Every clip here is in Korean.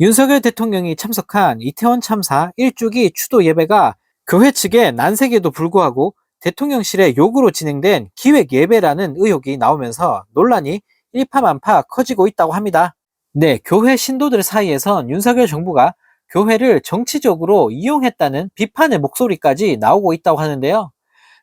윤석열 대통령이 참석한 이태원 참사 1주기 추도 예배가 교회 측의 난색에도 불구하고 대통령실의 요구로 진행된 기획 예배라는 의혹이 나오면서 논란이 일파만파 커지고 있다고 합니다. 네, 교회 신도들 사이에선 윤석열 정부가 교회를 정치적으로 이용했다는 비판의 목소리까지 나오고 있다고 하는데요.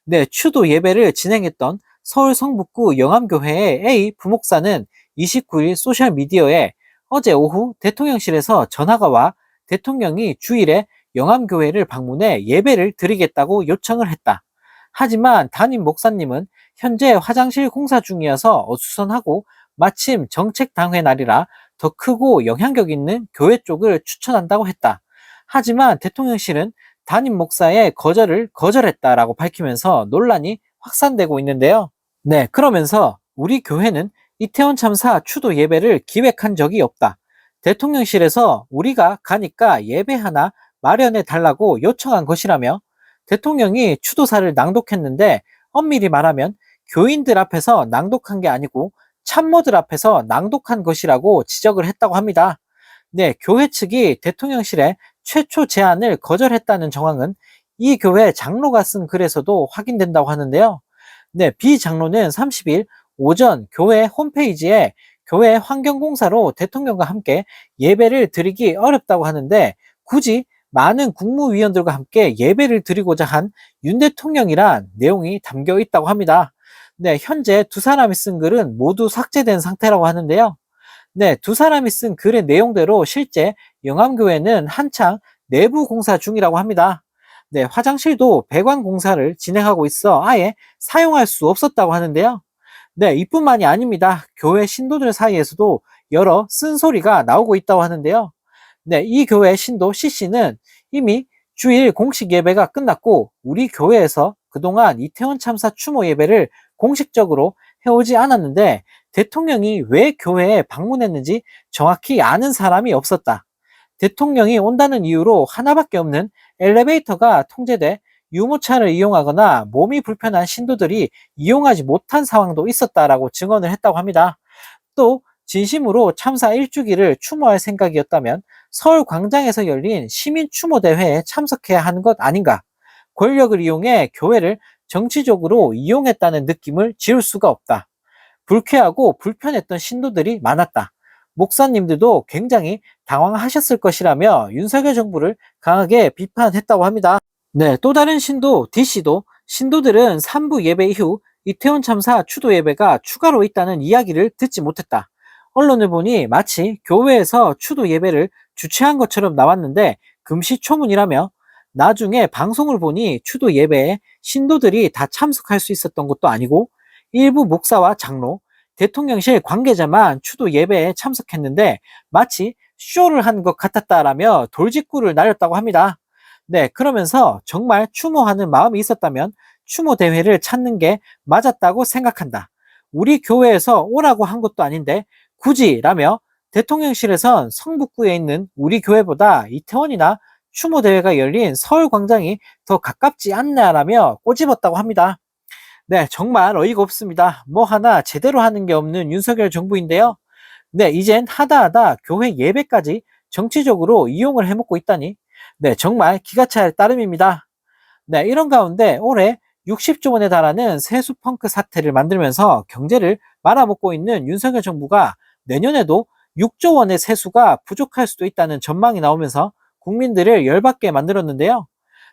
네, 추도 예배를 진행했던 서울 성북구 영암교회의 A 부목사는 29일 소셜미디어에 어제 오후 대통령실에서 전화가 와 대통령이 주일에 영암교회를 방문해 예배를 드리겠다고 요청을 했다. 하지만 담임 목사님은 현재 화장실 공사 중이어서 어수선하고 마침 정책당회 날이라 더 크고 영향력 있는 교회 쪽을 추천한다고 했다. 하지만 대통령실은 담임 목사의 거절을 거절했다라고 밝히면서 논란이 확산되고 있는데요. 네, 그러면서 우리 교회는 이태원 참사 추도 예배를 기획한 적이 없다. 대통령실에서 우리가 가니까 예배 하나 마련해 달라고 요청한 것이라며 대통령이 추도사를 낭독했는데 엄밀히 말하면 교인들 앞에서 낭독한 게 아니고 참모들 앞에서 낭독한 것이라고 지적을 했다고 합니다. 네, 교회 측이 대통령실에 최초 제안을 거절했다는 정황은 이 교회 장로가 쓴 글에서도 확인된다고 하는데요. 네, B 장로는 30일 오전 교회 홈페이지에 교회 환경공사로 대통령과 함께 예배를 드리기 어렵다고 하는데 굳이 많은 국무위원들과 함께 예배를 드리고자 한 윤 대통령이란 내용이 담겨 있다고 합니다. 네, 현재 두 사람이 쓴 글은 모두 삭제된 상태라고 하는데요. 네, 두 사람이 쓴 글의 내용대로 실제 영암교회는 한창 내부 공사 중이라고 합니다. 네, 화장실도 배관 공사를 진행하고 있어 아예 사용할 수 없었다고 하는데요. 네, 이뿐만이 아닙니다. 교회 신도들 사이에서도 여러 쓴소리가 나오고 있다고 하는데요. 네, 이 교회 신도 C씨는 이미 주일 공식 예배가 끝났고 우리 교회에서 그동안 이태원 참사 추모 예배를 공식적으로 해오지 않았는데 대통령이 왜 교회에 방문했는지 정확히 아는 사람이 없었다. 대통령이 온다는 이유로 하나밖에 없는 엘리베이터가 통제돼 유모차를 이용하거나 몸이 불편한 신도들이 이용하지 못한 상황도 있었다라고 증언을 했다고 합니다. 또 진심으로 참사 1주기를 추모할 생각이었다면 서울 광장에서 열린 시민 추모 대회에 참석해야 하는 것 아닌가? 권력을 이용해 교회를 정치적으로 이용했다는 느낌을 지울 수가 없다. 불쾌하고 불편했던 신도들이 많았다. 목사님들도 굉장히 당황하셨을 것이라며 윤석열 정부를 강하게 비판했다고 합니다. 네, 또 다른 신도 D씨도 신도들은 3부 예배 이후 이태원 참사 추도 예배가 추가로 있다는 이야기를 듣지 못했다. 언론을 보니 마치 교회에서 추도 예배를 주최한 것처럼 나왔는데 금시초문이라며 나중에 방송을 보니 추도 예배에 신도들이 다 참석할 수 있었던 것도 아니고 일부 목사와 장로, 대통령실 관계자만 추도 예배에 참석했는데 마치 쇼를 한 것 같았다라며 돌직구를 날렸다고 합니다. 네, 그러면서 정말 추모하는 마음이 있었다면 추모 대회를 찾는 게 맞았다고 생각한다. 우리 교회에서 오라고 한 것도 아닌데 굳이 라며 대통령실에선 성북구에 있는 우리 교회보다 이태원이나 추모 대회가 열린 서울 광장이 더 가깝지 않냐라며 꼬집었다고 합니다. 네, 정말 어이가 없습니다. 뭐 하나 제대로 하는 게 없는 윤석열 정부인데요. 네, 이젠 하다 하다 교회 예배까지 정치적으로 이용을 해먹고 있다니. 네, 정말 기가 찰 따름입니다. 네, 이런 가운데 올해 60조 원에 달하는 세수 펑크 사태를 만들면서 경제를 말아먹고 있는 윤석열 정부가 내년에도 6조 원의 세수가 부족할 수도 있다는 전망이 나오면서 국민들을 열받게 만들었는데요.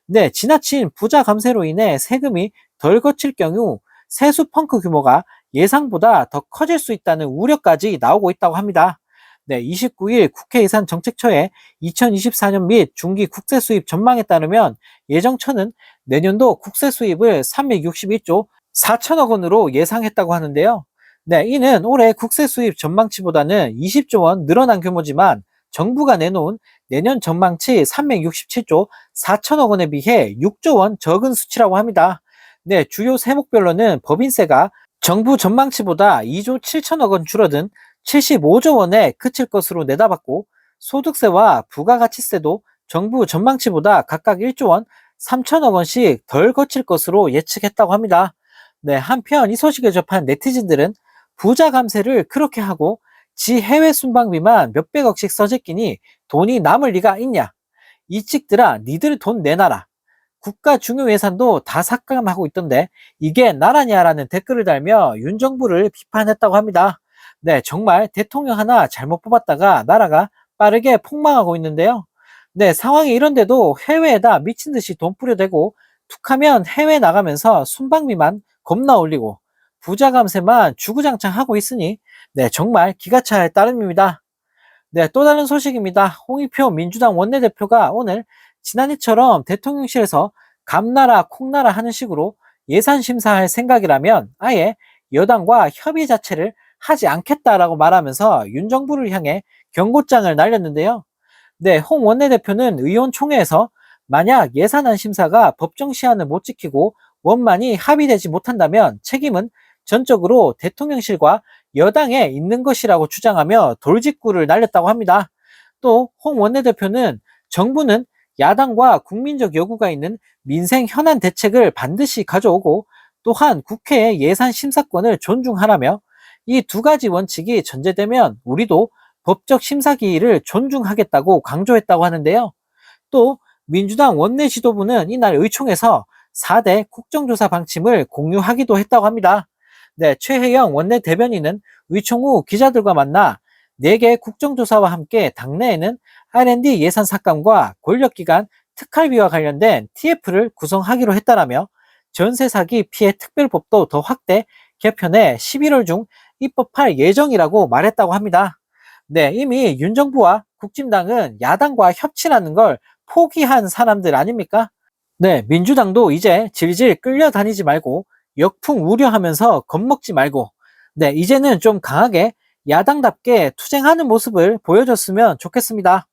네, 지나친 부자 감세로 인해 세금이 덜 거칠 경우 세수 펑크 규모가 예상보다 더 커질 수 있다는 우려까지 나오고 있다고 합니다. 네, 29일 국회 예산 정책처의 2024년 및 중기 국세 수입 전망에 따르면 예정처는 내년도 국세 수입을 361조 4천억 원으로 예상했다고 하는데요. 네, 이는 올해 국세 수입 전망치보다는 20조 원 늘어난 규모지만 정부가 내놓은 내년 전망치 367조 4천억 원에 비해 6조 원 적은 수치라고 합니다. 네, 주요 세목별로는 법인세가 정부 전망치보다 2조 7천억 원 줄어든 75조 원에 그칠 것으로 내다봤고 소득세와 부가가치세도 정부 전망치보다 각각 1조 원 3천억 원씩 덜 거칠 것으로 예측했다고 합니다. 네, 한편 이 소식을 접한 네티즌들은 부자 감세를 그렇게 하고 지 해외 순방비만 몇백억씩 써제끼니 돈이 남을 리가 있냐? 이 찍들아 니들 돈 내놔라. 국가 중요 예산도 다 삭감하고 있던데 이게 나라냐라는 댓글을 달며 윤 정부를 비판했다고 합니다. 네, 정말 대통령 하나 잘못 뽑았다가 나라가 빠르게 폭망하고 있는데요. 네, 상황이 이런데도 해외에다 미친 듯이 돈 뿌려대고 툭하면 해외 나가면서 순방비만 겁나 올리고 부자 감세만 주구장창 하고 있으니 네, 정말 기가 차에 따름입니다. 네, 또 다른 소식입니다. 홍익표 민주당 원내대표가 오늘 지난해처럼 대통령실에서 감나라 콩나라 하는 식으로 예산 심사할 생각이라면 아예 여당과 협의 자체를 하지 않겠다라고 말하면서 윤 정부를 향해 경고장을 날렸는데요. 네, 홍 원내대표는 의원총회에서 만약 예산안 심사가 법정 시한을 못 지키고 원만히 합의되지 못한다면 책임은 전적으로 대통령실과 여당에 있는 것이라고 주장하며 돌직구를 날렸다고 합니다. 또 홍 원내대표는 정부는 야당과 국민적 요구가 있는 민생 현안 대책을 반드시 가져오고 또한 국회의 예산 심사권을 존중하라며 이 두 가지 원칙이 전제되면 우리도 법적 심사 기일을 존중하겠다고 강조했다고 하는데요. 또 민주당 원내 지도부는 이날 의총에서 4대 국정조사 방침을 공유하기도 했다고 합니다. 네, 최혜영 원내 대변인은 의총 후 기자들과 만나 4개 국정조사와 함께 당내에는 R&D 예산 삭감과 권력기관 특활비와 관련된 TF를 구성하기로 했다라며 전세 사기 피해 특별법도 더 확대 개편해 11월 중 입법할 예정이라고 말했다고 합니다. 네, 이미 윤 정부와 국진당은 야당과 협치라는 걸 포기한 사람들 아닙니까? 네, 민주당도 이제 질질 끌려다니지 말고 역풍 우려하면서 겁먹지 말고 네, 이제는 좀 강하게 야당답게 투쟁하는 모습을 보여줬으면 좋겠습니다.